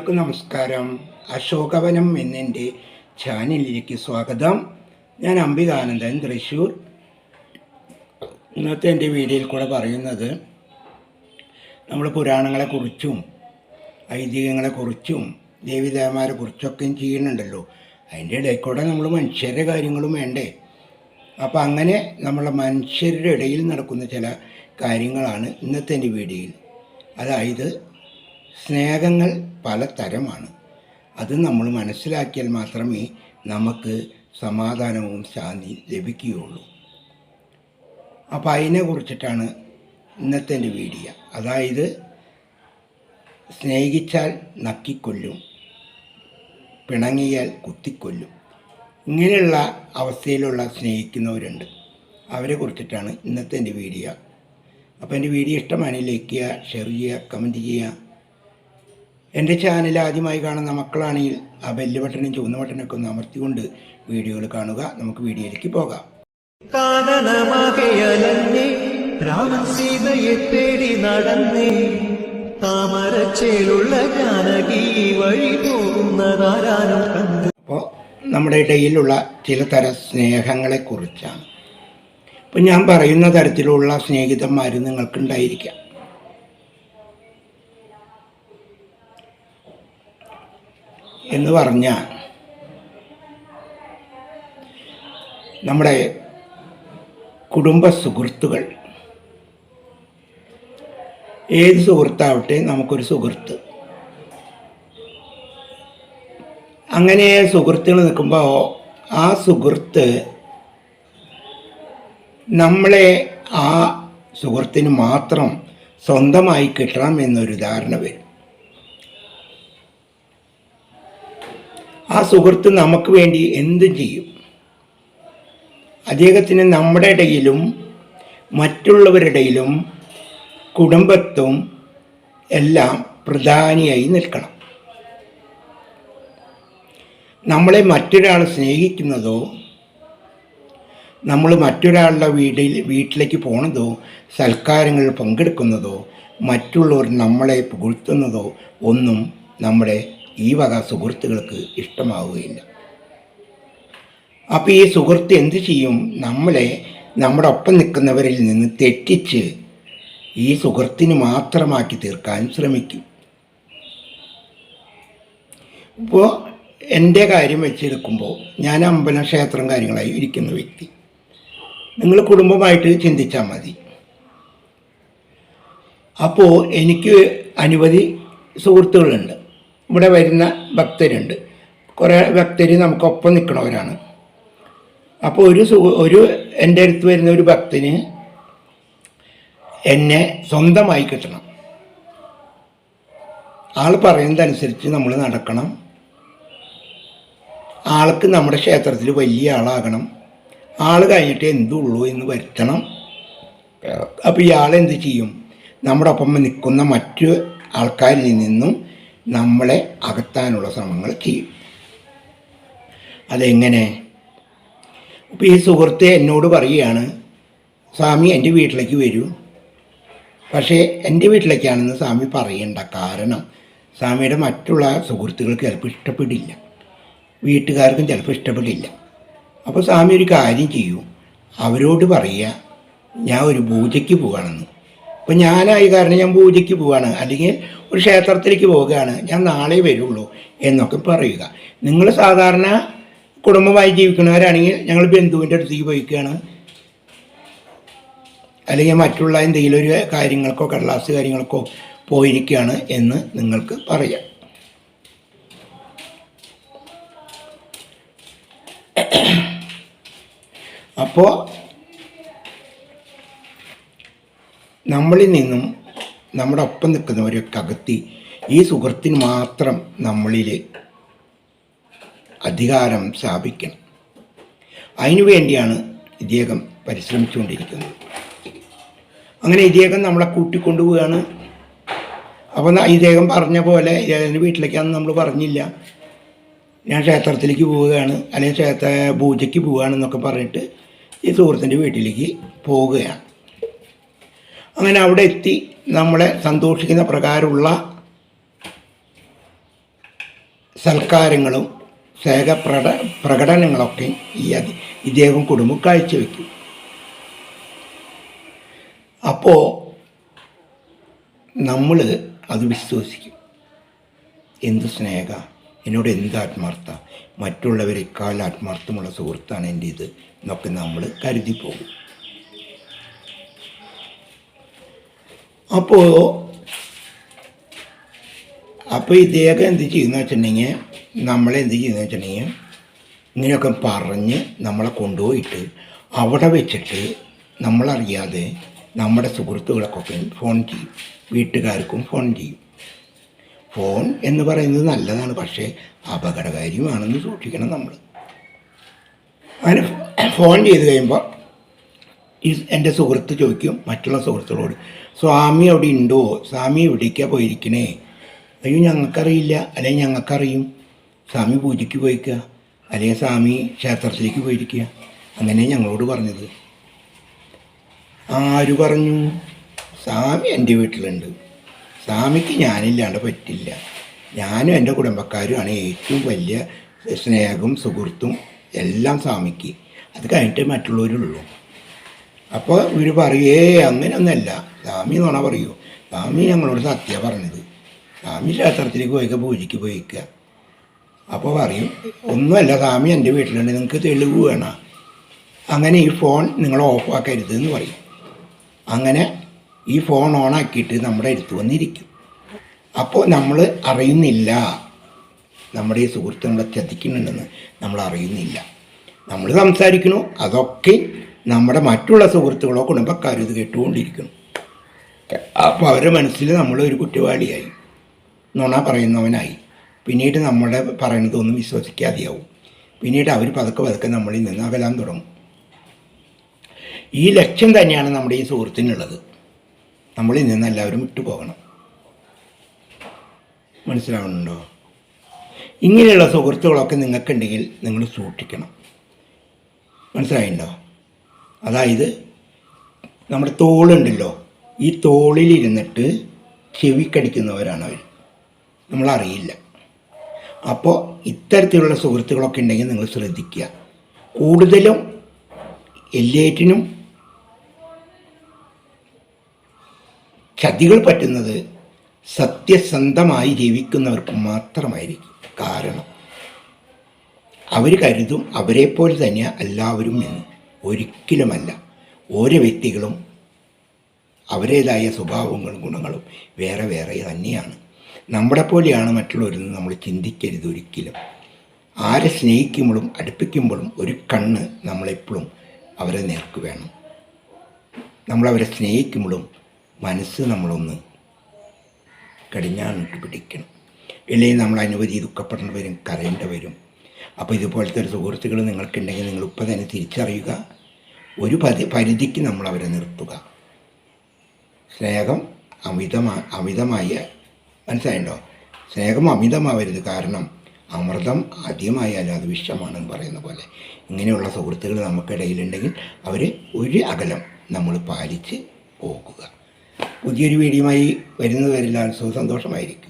എല്ലാവർക്കും നമസ്കാരം. അശോകവനം എന്നെന്റെ ചാനലിലേക്ക് സ്വാഗതം. ഞാൻ അംബികാനന്ദൻ തൃശ്ശൂർ. ഇന്നത്തെ എന്റെ വീഡിയോയിൽ കൂടെ പറയുന്നത് നമ്മൾ പുരാണങ്ങളെക്കുറിച്ചും ഐതിഹ്യങ്ങളെക്കുറിച്ചും ദേവിദേവന്മാരെ കുറിച്ചൊക്കെ ചെയ്യുന്നുണ്ടല്ലോ. അതിന്റെ ഇടയിൽ കൂടെ നമ്മൾ മനുഷ്യരുടെ കാര്യങ്ങളും വേണ്ടേ? അപ്പോൾ അങ്ങനെ നമ്മളെ മനുഷ്യരുടെ ഇടയിൽ നടക്കുന്ന ചില കാര്യങ്ങളാണ് ഇന്നത്തെ എന്റെ വീഡിയോയിൽ. അതായത് സ്നേഹങ്ങൾ പലതരമാണ്. അത് നമ്മൾ മനസ്സിലാക്കിയാൽ മാത്രമേ നമുക്ക് സമാധാനവും ശാന്തിയും ലഭിക്കുകയുള്ളൂ. അപ്പോൾ അതിനെ കുറിച്ചിട്ടാണ് ഇന്നത്തെ എന്റെ വീഡിയോ. അതായത് സ്നേഹിച്ചാൽ നക്കിക്കൊല്ലും പിണങ്ങിയാൽ കുത്തിക്കൊല്ലും. ഇങ്ങനെയുള്ള അവസ്ഥയിലുള്ള സ്നേഹിക്കുന്നവരുണ്ട്. അവരെ കുറിച്ചിട്ടാണ് ഇന്നത്തെ എന്റെ വീഡിയോ. അപ്പോൾ എന്റെ വീഡിയോ ഇഷ്ടമാണെങ്കിൽ ലൈക്ക് ചെയ്യുക ഷെയർ ചെയ്യുക കമന്റ് ചെയ്യുക. എന്റെ ചാനൽ ആദ്യമായി കാണുന്ന മക്കളാണെങ്കിൽ ആ ബെല്ല് ബട്ടണും ചുവന്ന ബട്ടണൊക്കെ ഒന്ന് അമർത്തിക്കൊണ്ട് വീഡിയോകൾ കാണുക. നമുക്ക് വീഡിയോയിലേക്ക് പോകാം. കാനനമാകയലന്നേ രാമൻ സീതയെ തേടി നടന്നേ. താമരച്ചേലുള്ള ജാനകി വഴി പോകുന്നതാരാനും കണ്ടു. അപ്പോൾ നമ്മുടെ ഇടയിലുള്ള ചില തര സ്നേഹങ്ങളെക്കുറിച്ചാണ് ഇപ്പം ഞാൻ പറയുന്ന തരത്തിലുള്ള സ്നേഹിതന്മാർ നിങ്ങൾക്കുണ്ടായിരിക്കാം. എന്ന് പറഞ്ഞാൽ നമ്മുടെ കുടുംബ സുഹൃത്തുക്കൾ. ഏത് സുഹൃത്താവട്ടെ നമുക്കൊരു സുഹൃത്ത്. അങ്ങനെ സുഹൃത്തുകൾ നിൽക്കുമ്പോൾ ആ സുഹൃത്ത് നമ്മളെ ആ സുഹൃത്തിന് മാത്രം സ്വന്തമായി കിട്ടണം എന്നൊരു ധാരണ വരും. ആ സുഹൃത്ത് നമുക്ക് വേണ്ടി എന്തും ചെയ്യും? അദ്ദേഹത്തിന് നമ്മുടെ ഇടയിലും മറ്റുള്ളവരുടെ ഇടയിലും കുടുംബത്തും എല്ലാം പ്രധാനിയായി നിൽക്കണം. നമ്മളെ മറ്റൊരാൾ സ്നേഹിക്കുന്നതോ നമ്മൾ മറ്റൊരാളുടെ വീട്ടിൽ വീട്ടിലേക്ക് പോണതോ സൽക്കാരങ്ങളിൽ പങ്കെടുക്കുന്നതോ മറ്റുള്ളവർ നമ്മളെ പുകഴ്ത്തുന്നതോ ഒന്നും നമ്മുടെ ഈ വക സുഹൃത്തുക്കൾക്ക് ഇഷ്ടമാവുകയില്ല. അപ്പോൾ ഈ സുഹൃത്ത് എന്ത് ചെയ്യും? നമ്മളെ നമ്മുടെ ഒപ്പം നിൽക്കുന്നവരിൽ നിന്ന് തെറ്റിച്ച് ഈ സുഹൃത്തിന് മാത്രമാക്കി തീർക്കാൻ ശ്രമിക്കും. ഇപ്പോൾ എന്റെ കാര്യം വെച്ചെടുക്കുമ്പോൾ ഞാൻ അമ്പലം ക്ഷേത്രം കാര്യങ്ങളായി ഇരിക്കുന്ന വ്യക്തി. നിങ്ങൾ കുടുംബമായിട്ട് ചിന്തിച്ചാൽ മതി. അപ്പോൾ എനിക്ക് അനവധി സുഹൃത്തുക്കളുണ്ട്. ഇവിടെ വരുന്ന ഭക്തരുണ്ട്. കുറേ ഭക്തർ നമുക്കൊപ്പം നിൽക്കണവരാണ്. അപ്പോൾ ഒരു ഒരു എന്റെ അടുത്ത് വരുന്ന ഒരു ഭക്തന് എന്നെ സ്വന്തമായി കിട്ടണം. ആൾ പറയുന്നതനുസരിച്ച് നമ്മൾ നടക്കണം. ആൾക്ക് നമ്മുടെ ക്ഷേത്രത്തിൽ വലിയ ആളാകണം. ആൾ കഴിഞ്ഞിട്ട് എന്തുള്ളൂ എന്ന് വരുത്തണം. അപ്പോൾ ഇയാൾ എന്ത് ചെയ്യും? നമ്മുടെ ഒപ്പം നിൽക്കുന്ന മറ്റു ആൾക്കാരിൽ നിന്നും നമ്മളെ അകത്താനുള്ള ശ്രമങ്ങൾ ചെയ്യും. അതെങ്ങനെ? അപ്പോൾ ഈ സുഹൃത്ത് എന്നോട് പറയുകയാണ് സ്വാമി എന്റെ വീട്ടിലേക്ക് വരൂ. പക്ഷേ എന്റെ വീട്ടിലേക്കാണെന്ന് സ്വാമി പറയണ്ട കാരണം സ്വാമിയുടെ മറ്റുള്ള സുഹൃത്തുക്കൾക്ക് ചിലപ്പോൾ ഇഷ്ടപ്പെടില്ല. വീട്ടുകാർക്കും ചിലപ്പോൾ ഇഷ്ടപ്പെടില്ല. അപ്പോൾ സ്വാമി ഒരു കാര്യം ചെയ്യൂ. അവരോട് പറയുക ഞാൻ ഒരു പൂജയ്ക്ക് പോവുകയാണെന്ന് അപ്പോൾ ഞാനായി കാരണം ഞാൻ പൂജയ്ക്ക് പോവാണ്. അല്ലെങ്കിൽ ഒരു ക്ഷേത്രത്തിലേക്ക് പോവുകയാണ്. ഞാൻ നാളെ വരുള്ളൂ എന്നൊക്കെ പറയുക. നിങ്ങൾ സാധാരണ കുടുംബമായി ജീവിക്കുന്നവരാണെങ്കിൽ ഞങ്ങൾ ബന്ധുവിന്റെ അടുത്തേക്ക് പോയിക്കുകയാണ്. അല്ലെങ്കിൽ മറ്റുള്ള എന്തെങ്കിലും ഒരു കാര്യങ്ങൾക്കോ കടലാസ് കാര്യങ്ങൾക്കോ പോയിരിക്കുകയാണ് എന്ന് നിങ്ങൾക്ക് പറയാം. അപ്പോൾ നമ്മളിൽ നിന്നും നമ്മുടെ ഒപ്പം നിൽക്കുന്നവരൊക്കെ അകത്തി ഈ സുഹൃത്തിന് മാത്രം നമ്മളിൽ അധികാരം സ്ഥാപിക്കണം. അതിനുവേണ്ടിയാണ് ഇദ്ദേഹം പരിശ്രമിച്ചുകൊണ്ടിരിക്കുന്നത്. അങ്ങനെ ഇദ്ദേഹം നമ്മളെ കൂട്ടിക്കൊണ്ടുപോവുകയാണ്. അപ്പോൾ ഇദ്ദേഹം പറഞ്ഞ പോലെ ഇദ്ദേഹത്തിന്റെ വീട്ടിലേക്കാണെന്ന് നമ്മൾ പറഞ്ഞില്ല. ഞാൻ ക്ഷേത്രത്തിലേക്ക് പോവുകയാണ് അല്ലെങ്കിൽ ക്ഷേത്ര പൂജയ്ക്ക് പോവുകയാണെന്നൊക്കെ പറഞ്ഞിട്ട് ഈ സുഹൃത്തിന്റെ വീട്ടിലേക്ക് പോവുകയാണ്. അങ്ങനെ അവിടെ എത്തി നമ്മളെ സന്തോഷിക്കുന്ന പ്രകാരമുള്ള സൽക്കാരങ്ങളും സേഹപ്രട പ്രകടനങ്ങളൊക്കെ ഈ ഇദ്ദേഹം കുടുംബം കാഴ്ചവെക്കും അപ്പോൾ നമ്മൾ അത് വിശ്വസിക്കും. എന്ത് സ്നേഹ? എന്നോട് എന്ത് ആത്മാർത്ഥ? മറ്റുള്ളവരെക്കാൾ ആത്മാർത്ഥമുള്ള സുഹൃത്താണ് എന്റെ ഇത് എന്നൊക്കെ നമ്മൾ കരുതി പോകും അപ്പോൾ അപ്പോൾ ഇദ്ദേഹം എന്ത് ചെയ്യുന്ന വെച്ചിട്ടുണ്ടെങ്കിൽ നമ്മളെ എന്ത് ചെയ്യുന്ന വെച്ചിട്ടുണ്ടെങ്കിൽ ഇങ്ങനെയൊക്കെ പറഞ്ഞ് നമ്മളെ കൊണ്ടുപോയിട്ട് അവിടെ വെച്ചിട്ട് നമ്മളറിയാതെ നമ്മുടെ സുഹൃത്തുക്കൾക്കൊക്കെ ഫോൺ ചെയ്യും. വീട്ടുകാർക്കും ഫോൺ ചെയ്യും. ഫോൺ എന്ന് പറയുന്നത് നല്ലതാണ് പക്ഷേ അപകടകാരിയുമാണെന്ന് സൂക്ഷിക്കണം നമ്മൾ. അങ്ങനെ ഫോൺ ചെയ്ത് കഴിയുമ്പോൾ ഈ എന്റെ സുഹൃത്ത് ചോദിക്കും മറ്റുള്ള സുഹൃത്തുക്കളോട് സ്വാമി അവിടെ ഉണ്ടോ? സ്വാമി എവിടേക്കാണ് പോയിരിക്കണേ? അയ്യോ ഞങ്ങൾക്കറിയില്ല. അല്ലെങ്കിൽ ഞങ്ങൾക്കറിയും. സ്വാമി പൂജയ്ക്ക് പോയിക്കുക അല്ലെങ്കിൽ സ്വാമി ക്ഷേത്രത്തിലേക്ക് പോയിരിക്കുക അങ്ങനെ ഞങ്ങളോട് പറഞ്ഞത്. ആര് പറഞ്ഞു? സ്വാമി എന്റെ വീട്ടിലുണ്ട്. സ്വാമിക്ക് ഞാനില്ലാണ്ട് പറ്റില്ല. ഞാനും എന്റെ കുടുംബക്കാരുമാണ് ഏറ്റവും വലിയ സ്നേഹവും സുഹൃത്തും എല്ലാം സ്വാമിക്ക്. അത് കഴിഞ്ഞിട്ട് മറ്റുള്ളവരുള്ളൂ. അപ്പോൾ ഇവർ പറയേ അങ്ങനെയൊന്നല്ല. സ്വാമി നുണ പറയൂ. സ്വാമി ഞങ്ങളോട് സത്യ പറഞ്ഞത്. സ്വാമി ക്ഷേത്രത്തിലേക്ക് പോയിക്ക പൂജയ്ക്ക് പോയിക്കുക അപ്പോൾ പറയും ഒന്നുമല്ല സ്വാമി എന്റെ വീട്ടിലുണ്ട്. നിങ്ങൾക്ക് തെളിവ് വേണം. അങ്ങനെ ഈ ഫോൺ നിങ്ങൾ ഓഫ് ആക്കരുത് എന്ന് പറയും. അങ്ങനെ ഈ ഫോൺ ഓണാക്കിയിട്ട് നമ്മുടെ അടുത്ത് വന്നിരിക്കും. അപ്പോൾ നമ്മൾ അറിയുന്നില്ല. നമ്മുടെ ഈ സുഹൃത്ത് നമ്മളെ ചതിക്കുന്നുണ്ടെന്ന് നമ്മൾ അറിയുന്നില്ല. നമ്മൾ സംസാരിക്കണു അതൊക്കെ നമ്മുടെ മറ്റുള്ള സുഹൃത്തുക്കളോ കുടുംബക്കാരോ ഇത് കേട്ടുകൊണ്ടിരിക്കുന്നു. അപ്പോൾ അവരുടെ മനസ്സിൽ നമ്മൾ ഒരു കുറ്റവാളിയായി. നുണ പറയുന്നവനായി. പിന്നീട് നമ്മുടെ പറയുന്നതൊന്നും വിശ്വസിക്കാതെയാവും. പിന്നീട് അവർ പതുക്കെ പതുക്കെ നമ്മളിൽ നിന്ന് അകലാൻ തുടങ്ങും. ഈ ലക്ഷ്യം തന്നെയാണ് നമ്മുടെ ഈ സുഹൃത്തിനുള്ളത്. നമ്മളിൽ നിന്ന് എല്ലാവരും വിട്ടുപോകണം. മനസ്സിലാവുന്നുണ്ടോ? ഇങ്ങനെയുള്ള സുഹൃത്തുക്കളൊക്കെ നിങ്ങൾക്കുണ്ടെങ്കിൽ നിങ്ങൾ സൂക്ഷിക്കണം. മനസ്സിലായിട്ടുണ്ടോ അതായത് നമ്മുടെ തോളുണ്ടല്ലോ ഈ തോളിലിരുന്നിട്ട് ചെവിക്കടിക്കുന്നവരാണ് അവർ നമ്മളറിയില്ല. അപ്പോൾ ഇത്തരത്തിലുള്ള സുഹൃത്തുക്കളൊക്കെ ഉണ്ടെങ്കിൽ നിങ്ങൾ ശ്രദ്ധിക്കുക. കൂടുതലും എല്ലേറ്റിനും ചതികൾ പറ്റുന്നത് സത്യസന്ധമായി ജീവിക്കുന്നവർക്ക് മാത്രമായിരിക്കും കാരണം. അവർ കരുതും അവരെപ്പോലെ തന്നെയാണ് എല്ലാവരും എന്ന്. ഒരിക്കലുമല്ല. ഓരോ വ്യക്തികളും അവരുടേതായ സ്വഭാവങ്ങളും ഗുണങ്ങളും വേറെ വേറെ തന്നെയാണ്. നമ്മളെ പോലെയാണ് മറ്റുള്ളവരെന്ന് നമ്മൾ ചിന്തിക്കരുത് ഒരിക്കലും. ആരെ സ്നേഹിക്കുമ്പോഴും അടുപ്പിക്കുമ്പോഴും ഒരു കണ്ണ് നമ്മളെപ്പോഴും അവരെ നേർക്ക് വേണം. നമ്മളവരെ സ്നേഹിക്കുമ്പോഴും മനസ്സ് നമ്മളൊന്ന് കടിഞ്ഞാണിട്ട് പിടിക്കണം. ഇല്ലെങ്കിൽ നമ്മൾ അനുവദി ദുഃഖപ്പെടേണ്ടി വരും വരും അപ്പോൾ ഇതുപോലത്തെ ഒരു സുഹൃത്തുക്കൾ നിങ്ങൾക്കുണ്ടെങ്കിൽ നിങ്ങൾ ഇപ്പം തന്നെ തിരിച്ചറിയുക. ഒരു പരി പരിധിക്ക് നമ്മൾ അവരെ നിർത്തുക. സ്നേഹം അമിതമാ അമിതമായ മനസ്സിലായിട്ടോ സ്നേഹം അമിതമാവരുത് കാരണം അമൃതം ആദ്യമായാലും അത് വിഷമാണെന്ന് പറയുന്ന പോലെ. ഇങ്ങനെയുള്ള സുഹൃത്തുക്കൾ നമുക്കിടയിലുണ്ടെങ്കിൽ അവർ ഒരു അകലം നമ്മൾ പാലിച്ച് പോകുക. പുതിയൊരു വീഡിയോയുമായി വരുന്നവരെല്ലാം സുഖസന്തോഷമായിരിക്കും.